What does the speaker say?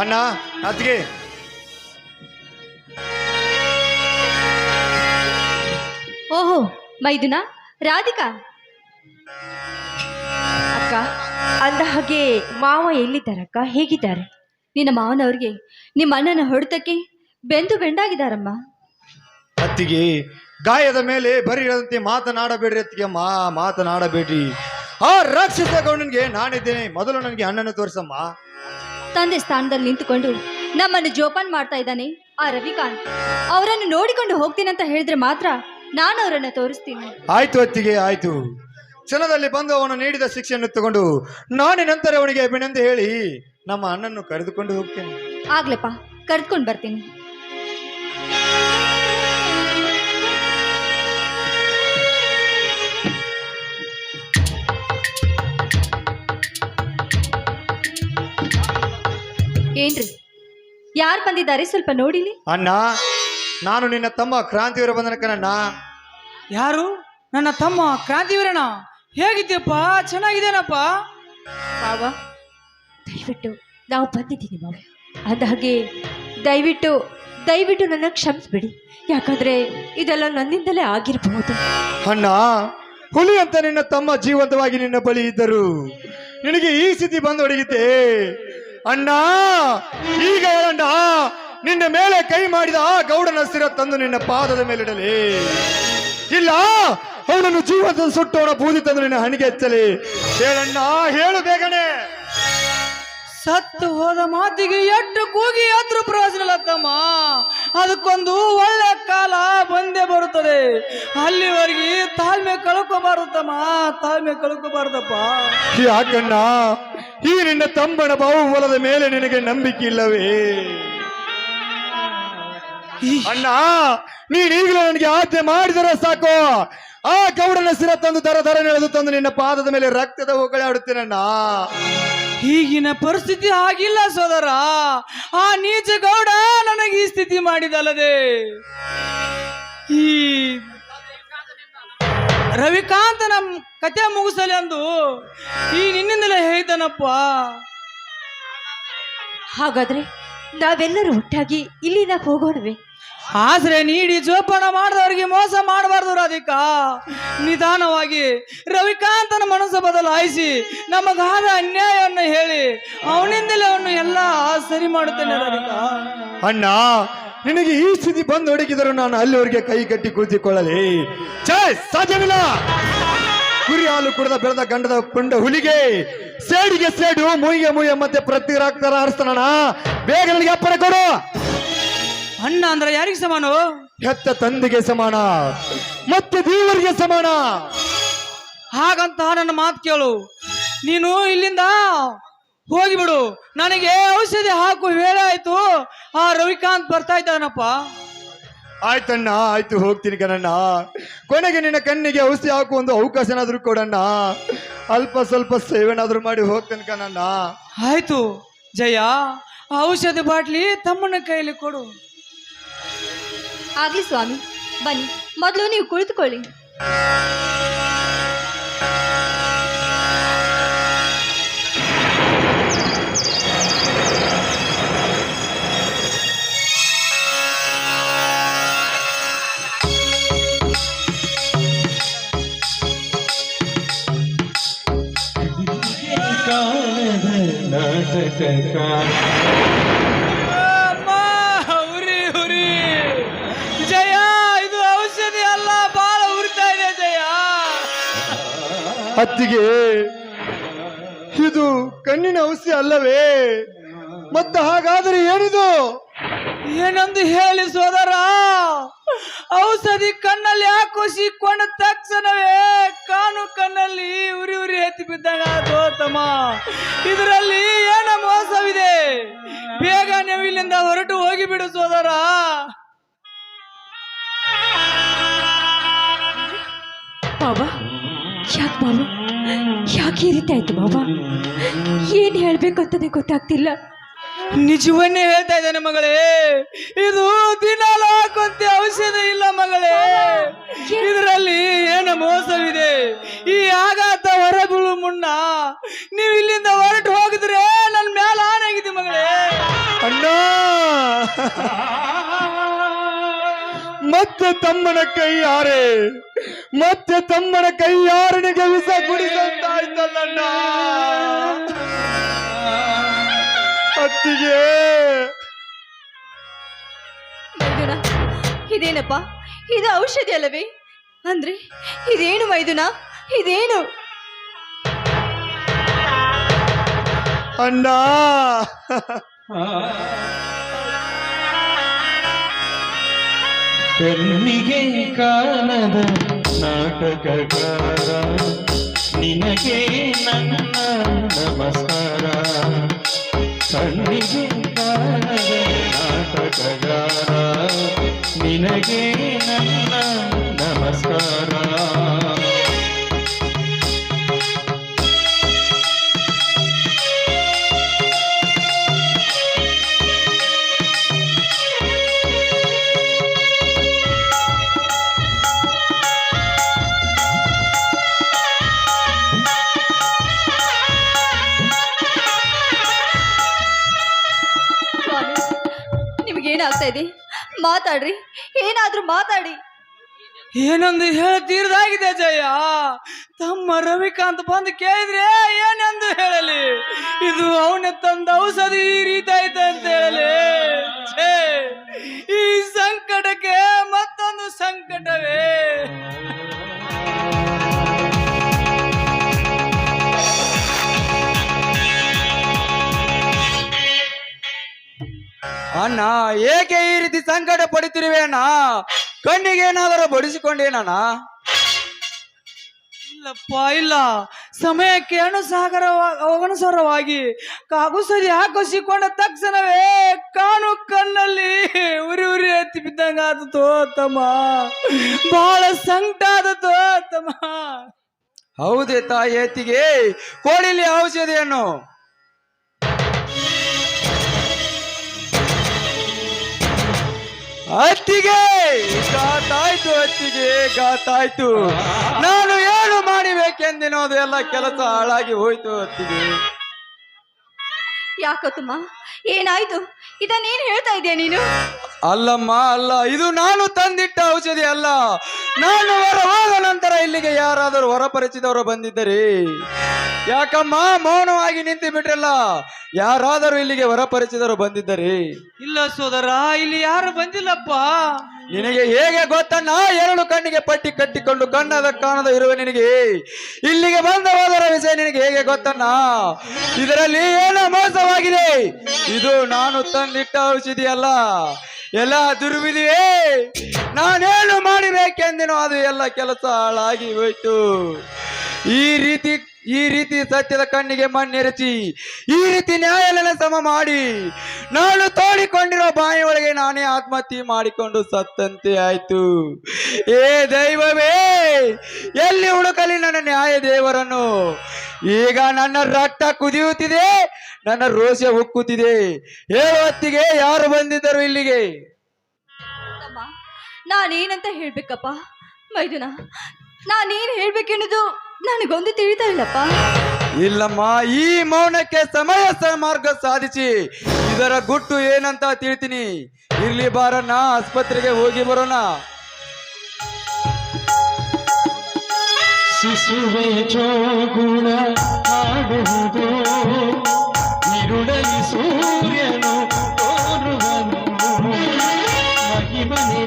ಅಣ್ಣ ಅದ್ಗೆ ಓಹೋ ಮೈದುನ ರಾಧಿಕಾ. ಅಕ್ಕ ಅಂದ ಹಾಗೆ ಮಾವ ಎಲ್ಲಿದ್ದಾರಕ್ಕ ಹೇಗಿದ್ದಾರೆ? ನಿನ್ನ ಮಾವನವ್ರಿಗೆ ನಿಮ್ಮ ಅಣ್ಣನ ಹೊಡೆತಕ್ಕೆ ಬೆಂದು ಬೆಂಡಾಗಿದ್ದಾರಮ್ಮ. ಅತ್ತಿಗೆ ಗಾಯದ ಮೇಲೆ ಬರೀರದಂತೆ ಮಾತನಾಡಬೇಡ್ರಿ ಅತ್ತಿಗೆ. ಮಾ ಮಾತನಾಡಬೇಡ್ರಿ. ಆ ರಾಕ್ಷಸ ಗೌಡನಿಗೆ ನಾನಿದ್ದೇನೆ. ಮೊದಲು ನನಗೆ ಅಣ್ಣನ ತೋರಿಸಮ್ಮ. ತಂದೆ ಸ್ಥಾನದಲ್ಲಿ ನಿಂತುಕೊಂಡು ನಮ್ಮನ್ನು ಜೋಪಾನ್ ಮಾಡ್ತಾ ಇದ್ದಾನೆ ಆ ರವಿಕಾಂತ್. ಅವರನ್ನು ನೋಡಿಕೊಂಡು ಹೋಗ್ತೀನಂತ ಹೇಳಿದ್ರೆ ಮಾತ್ರ ನಾನು ಅವರನ್ನು ತೋರಿಸ್ತೀನಿ. ಆಯ್ತು ಅತ್ತಿಗೆ ಆಯ್ತು. ಕ್ಷಣದಲ್ಲಿ ಬಂದು ಅವನು ನೀಡಿದ ಶಿಕ್ಷೆಯನ್ನು ತಗೊಂಡು ನಾನೇ ನಂತರ ಅವನಿಗೆ ಅಭಿನಂದ ಹೇಳಿ ನಮ್ಮ ಅಣ್ಣನ್ನು ಕರೆದುಕೊಂಡು ಹೋಗ್ತೇನೆ. ಆಗ್ಲಪ್ಪ ಕರೆದುಕೊಂಡು ಬರ್ತೀನಿ. ಏನ್ರಿ? ಯಾರು ಬಂದಿದ್ದಾರೆ? ಸ್ವಲ್ಪ ನೋಡಿಲಿ. ಅಣ್ಣ ನಾನು ನಿನ್ನ ತಮ್ಮ ಕ್ರಾಂತಿವೀರ ಬಂದನ ಕಣಣ್ಣ ಯಾರು? ನನ್ನ ತಮ್ಮ ಕ್ರಾಂತಿವೀರಣ ಹೇಗಿದ್ದೀಯಪ್ಪ ಚೆನ್ನಾಗಿದ್ದೇನಪ್ಪ? ಮಾವ ದಯವಿಟ್ಟು ನಾವು ಬಂದಿದ್ದೀನಿ ಮಾವ. ಅಂದ ಹಾಗೆ ದಯವಿಟ್ಟು ದಯವಿಟ್ಟು ನನ್ನ ಕ್ಷಮಿಸ್ಬಿಡಿ. ಯಾಕಂದ್ರೆ ಇದೆಲ್ಲ ನನ್ನಿಂದಲೇ ಆಗಿರಬಹುದು. ಅಣ್ಣ ಹುಲಿ ಅಂತ ನಿನ್ನ ತಮ್ಮ ಜೀವಂತವಾಗಿ ನಿನ್ನ ಬಳಿ ಇದ್ದರು. ನಿನಗೆ ಈ ಸ್ಥಿತಿ ಬಂದು ಹೊಡಗಿದ್ದೆ ಅಣ್ಣ ಈಗ ಹೇಳಣ್ಣ ನಿನ್ನ ಮೇಲೆ ಕೈ ಮಾಡಿದ ಆ ಗೌಡನ ಸ್ಥಿರ ತಂದು ನಿನ್ನ ಪಾದದ ಮೇಲಿಡಲಿ. ಇಲ್ಲ ಅವನನ್ನು ಜೀವದ ಸುಟ್ಟು ಅವನ ಬೂದಿ ತಂದು ನಿನ್ನ ಹಣಿಗೆ ಹಚ್ಚಲಿ ಹೇಳಣ್ಣ ಹೇಳು ಬೇಗನೆ. ಸತ್ತು ಹೋದ ಮಾತಿಗೆ ಎಟ್ಟು ಕೂಗಿ ಅದ್ರ ಪ್ರಯೋಜನ ತಮ್ಮ ಅದಕ್ಕೊಂದು ಒಳ್ಳೆ ಕಾಲ ಬಂದೇ ಬರುತ್ತದೆ. ಅಲ್ಲಿವರೆಗೆ ತಾಳ್ಮೆ ಕಳ್ಕೋಬಾರ್ದು ತಮ್ಮ ತಾಳ್ಮೆ ಕಳ್ಕೋಬಾರ್ದಪ್ಪ. ಯಾಕಣ್ಣ ಈ ನಿನ್ನ ತಂಬಣ ಬಾಹುಬಲದ ಮೇಲೆ ನಿನಗೆ ನಂಬಿಕೆ ಇಲ್ಲವೇ? ಅಣ್ಣ ನೀನ್ ಈಗಲೂ ನನಗೆ ಆಜ್ಞೆ ಮಾಡಿದರೆ ಸಾಕು. ಆ ಗೌಡನ ಸಿರ ತಂದು ದರ ದರ ನೆಳೆದು ತಂದು ನಿನ್ನ ಪಾದದ ಮೇಲೆ ರಕ್ತದ ಹೊಗಳಾಡುತ್ತೇನಣ್ಣ. ಈಗಿನ ಪರಿಸ್ಥಿತಿ ಆಗಿಲ್ಲ ಸೋದರ. ಆ ನೀಚ ಗೌಡ ನನಗೆ ಈ ಸ್ಥಿತಿ ಮಾಡಿದಲ್ಲದೆ. ಈ ರವಿಕಾಂತ ನಮ್ ಕತೆ ಮುಗಿಸಲಿ ಅಂದು ಈ ನಿನ್ನಿಂದಲೇ ಹೇಳ್ತಾನಪ್ಪ ಹಾಗಾದ್ರೆ ನಾವೆಲ್ಲರೂ ಒಟ್ಟಾಗಿ ಇಲ್ಲಿಂದ ಹೋಗೋಣವೇ? ಆಸರೆ ನೀಡಿ ಜೋಪಾನ ಮಾಡಿದವರಿಗೆ ಮೋಸ ಮಾಡಬಾರ್ದು ರಾಧಿಕ. ನಿಧಾನವಾಗಿ ರವಿಕಾಂತನ ಮನಸ್ಸು ಬದಲಾಯಿಸಿ ನಮಗಾದ ಅನ್ಯಾಯವನ್ನು ಹೇಳಿ ಅವನಿಂದಲೇ ಅವನು ಎಲ್ಲ ಸರಿ ಮಾಡುತ್ತೇನೆ ರಾಧಿಕ. ಅಣ್ಣ, ನಿನಗೆ ಈ ಸ್ಥಿತಿ ಬಂದು ಹುಡುಕಿದ್ರು ನಾನು ಅಲ್ಲಿವರೆಗೆ ಕೈ ಕಟ್ಟಿ ಕುಳಿತುಕೊಳ್ಳಲಿ. ಛೇ, ಸಾಧ್ಯವಿಲ್ಲ. ಕುರಿ ಹಾಲು ಕುಡಿದ ಬೆಳೆದ ಗಂಡದ ಕೊಂಡ ಹುಲಿಗೆ ಸೇಡಿಗೆ ಸೇಡು, ಮೂಯಿಗೆ ಮೂಯ ಮತ್ತೆ ಪ್ರತಿ ರಾಕ್ತಾರ ಹರಿಸ್ತಾನ ಬೇಗ ನನಗೆ ಅಪ್ಪರ ಕೊಡು. ಅಣ್ಣ ಅಂದ್ರೆ ಯಾರಿಗೆ ಸಮಾನ? ಹೆತ್ತ ತಂದೆಗೆ ಸಮಾನ ಮತ್ತೆ ದೇವರಿಗೆ ಸಮಾನ. ಹಾಗಂತ ನನ್ನ ಮಾತು ಕೇಳು. ನೀನು ಇಲ್ಲಿಂದ ಹೋಗಿಬಿಡು ನನಗೆ ಔಷಧಿ ಹಾಕು ವೇಳೆ ಆಯ್ತು. ಆ ರವಿಕಾಂತ್ ಬರ್ತಾ ಇದ್ದಾನಪ್ಪ. ಆಯ್ತಣ್ಣ ಆಯ್ತು ಹೋಗ್ತೀನಿ ಕಣಣ್ಣ ಕೊನೆಗೆ ನಿನ್ನ ಕಣ್ಣಿಗೆ ಔಷಧಿ ಹಾಕು ಒಂದು ಅವಕಾಶನಾದ್ರೂ ಕೊಡಣ್ಣ. ಅಲ್ಪ ಸ್ವಲ್ಪ ಸೇವೆನಾದ್ರೂ ಮಾಡಿ ಹೋಗ್ತೇನೆ ಕಣಣ್ಣ ಆಯ್ತು ಜಯ. ಆ ಔಷಧಿ ಬಾಟ್ಲಿ ತಮ್ಮನ ಕೈಯಲ್ಲಿ ಕೊಡು. ಆಗ್ಲಿ ಸ್ವಾಮಿ ಬನ್ನಿ ಮೊದಲು ನೀವು ಕುಳಿತುಕೊಳ್ಳಿ ಅಮ್ಮ, ಅತ್ತಿಗೆ ಇದು ಕಣ್ಣಿನ ಔಷಧಿ ಅಲ್ಲವೇ? ಮತ್ತೆ ಹಾಗಾದರೆ ಏನಿದು? ಏನೊಂದು ಹೇಳಿ ಸೋದರ? ಔಷಧಿ ಕಣ್ಣಲ್ಲಿ ಹಾಕೋಸಿಕೊಂಡ ತಕ್ಷಣವೇ ಕಾನು ಕಣ್ಣಲ್ಲಿ ಉರಿ ಉರಿ ಎತ್ತಿ ಬಿದ್ದಾಗ ಇದರಲ್ಲಿ ಏನ ಮೋಸವಿದೆ? ಬೇಗ ನೀವು ಇಲ್ಲಿಂದ ಹೊರಟು ಹೋಗಿಬಿಡು ಸೋದರ. ಬಾಬಾ ಯಾಕೆ ಬಾಬಾ ಯಾಕೆ ಈ ರೀತಿ ಆಯ್ತು ಬಾಬಾ ಏನು ಹೇಳ್ಬೇಕು ಅಂತಾನೆ ಗೊತ್ತಾಗ್ತಿಲ್ಲ. ನಿಜವನ್ನೇ ಹೇಳ್ತಾ ಇದ್ದಾನೆ ಮಗಳೇ, ಇದು ದಿನಾಲ ಮತ್ತೆ ತಮ್ಮನ ಕೈ ಯಾರೆ ಮತ್ತೆ ತಮ್ಮನ ಕೈ ಯಾರನಿಗೆ ವಿಷ ಕುಡಿಸಂತಾಯ್ತಲ್ಲಣ್ಣ ಅತ್ತಿಗೆ. ಮೈದುನ ಇದೇನಪ್ಪ? ಇದು ಔಷಧಿ ಅಲ್ಲವೇ? ಅಂದ್ರೆ ಇದೇನು ಮೈದುನ? ಇದೇನು? ಅಣ್ಣ. ಕಣ್ಣಿಗೆ ಕಾಣದ ನಾಟಕಗಾರ ನಿಮಗೇನಾಗ್ತಾ ಇದೆ? ಮಾತಾಡ್ರಿ. ಏನಾದ್ರೂ ಮಾತಾಡಿ. ಏನೊಂದು ಹೇಳ ತೀರ್ದಾಗಿದೆ ಜಯ ತಮ್ಮ ರವಿಕಾಂತ್ ಬಂದು ಕೇಳಿದ್ರೆ ಏನೆಂದು ಹೇಳಲಿ? ಇದು ಅವನ ತಂದ ಔಷಧಿ ಈ ರೀತಿ ಆಯ್ತಂತೆ. ಅಣ್ಣ ಏಕೆ ಈ ರೀತಿ ಸಂಕಟ ಪಡುತ್ತಿರುವೆ ಅಣ್ಣ ಕಣ್ಣಿಗೆ ಏನಾದರೂ ಬಡಿಸಿಕೊಂಡೇನಣ್ಣ? ಇಲ್ಲಪ್ಪ ಇಲ್ಲ. ಸಮಯಕ್ಕೆ ಅನುಸಾಗರ ಅನುಸಾರವಾಗಿ ಕಾಗುಸದಿ ಹಾಕಿಸಿಕೊಂಡ ತಕ್ಷಣವೇ ಕಾಣು ಕಣ್ಣಲ್ಲಿ ಉರಿ ಉರಿ ಎತ್ತಿ ಬಿದ್ದಂಗ ತೋ ತಮ್ಮ. ಬಹಳ ಸಂಕಟ ಆದ ತಮ್ಮ. ಹೌದೇ ತಾಯಿ ಎತ್ತಿಗೆ ಕೋಡಿಲಿ ಔಷಧಿಯನ್ನು. ಅತ್ತಿಗೆ! ಗಾತಾಯ್ತು ಅತ್ತಿಗೆ ಗಾತಾಯ್ತು ನಾನು ಏನು ಮಾಡಿಬೇಕೆಂದಿನೋದು ಎಲ್ಲ ಕೆಲಸ ಹಾಳಾಗಿ ಹೋಯ್ತು ಅತ್ತಿಗೆ. ಯಾಕೋ ತುಮ್ಮ ಏನಾಯ್ತು? ಇದನ್ನೇನು ಹೇಳ್ತಾ ಇದೀಯ ನೀನು? ಅಲ್ಲಮ್ಮ ಅಲ್ಲ ಇದು ನಾನು ತಂದಿಟ್ಟ ಔಷಧಿ ಅಲ್ಲ. ನಾನು ಹೊರವಾದ ನಂತರ ಇಲ್ಲಿಗೆ ಯಾರಾದರೂ ಹೊರಪರಿಚಿದವರು ಬಂದಿದ್ದರೆ? ಯಾಕಮ್ಮ? ಮೌನವಾಗಿ ನಿಂತು ಬಿಟ್ರಲ್ಲ? ಯಾರಾದರೂ ಇಲ್ಲಿಗೆ ಹೊರಪರಿಚಿದವರು ಬಂದಿದ್ದಾರೆ? ಇಲ್ಲ ಸೋದರ ಇಲ್ಲಿ ಯಾರು ಬಂದಿಲ್ಲಪ್ಪ? ನಿನಗೆ ಹೇಗೆ ಗೊತ್ತಣ್ಣ? ಎರಡು ಕಣ್ಣಿಗೆ ಪಟ್ಟಿ ಕಟ್ಟಿಕೊಂಡು ಕಣ್ಣದ ಕಾಣದ ಇರುವ ನಿನಗೆ. ಇಲ್ಲಿಗೆ ಬಂದ ಹೋದರ ವಿಷಯ ನಿನಗೆ ಹೇಗೆ ಗೊತ್ತಣ್ಣ? ಇದರಲ್ಲಿ ಏನೋ ಮೋಸವಾಗಿದೆ ಇದು ನಾನು ತಂದಿಟ್ಟ ಔಷಧಿ ಅಲ್ಲ ಎಲ್ಲ ದುರ್ವಿಧಿಯೇ. ನಾನೇನು ಮಾಡಬೇಕೆಂದಿನೋ ಅದು ಎಲ್ಲ ಕೆಲಸ ಹಾಳಾಗಿ ಹೋಯ್ತು. ಈ ರೀತಿ ಈ ರೀತಿ ಸತ್ಯದ ಕಣ್ಣಿಗೆ ಮಣ್ಣೆರಚಿ, ಈ ರೀತಿ ನ್ಯಾಯಾಲಯ ಸಮ ಮಾಡಿ, ನಾನು ತೋಡಿಕೊಂಡಿರೋ ಬಾಯಿ ಒಳಗೆ ನಾನೇ ಆತ್ಮಹತ್ಯೆ ಮಾಡಿಕೊಂಡು ಸತ್ತಂತೆ ಆಯ್ತು. ಏ ದೈವವೇ, ಎಲ್ಲಿ ಹುಡುಕಲಿ ನನ್ನ ನ್ಯಾಯ ದೇವರನ್ನು? ಈಗ ನನ್ನ ರಕ್ತ ಕುದಿಯುತ್ತಿದೆ, ನನ್ನ ರೋಷ ಉಕ್ಕುತ್ತಿದೆ. ಹೇಳುವತ್ತಿಗೆ ಯಾರು ಬಂದಿದ್ದರು ಇಲ್ಲಿಗೆ? ನಾನೇನಂತ ಹೇಳ್ಬೇಕಪ್ಪ, ಮೈದುನ? ನಾನೇನು ಹೇಳ್ಬೇಕೆನ್ನೋದು? ನನಗೊಂದು ತಿಳಿತಾ ಇಲ್ಲಪ್ಪ. ಇಲ್ಲಮ್ಮ ಈ ಮೌನಕ್ಕೆ ಸಮಯ ಮಾರ್ಗ ಸಾಧಿಸಿ. ಇದರ ಗುಟ್ಟು ಏನಂತ ತಿಳಿತೀನಿ. ಇರ್ಲಿ ಬಾರಣ್ಣ ಆಸ್ಪತ್ರೆಗೆ ಹೋಗಿ ಬರೋಣ. ಶಿಶುವೆ ಇರುಳಲಿ ಸೂರ್ಯನು ತೋರುವನು. ಮಹಿಮನೆ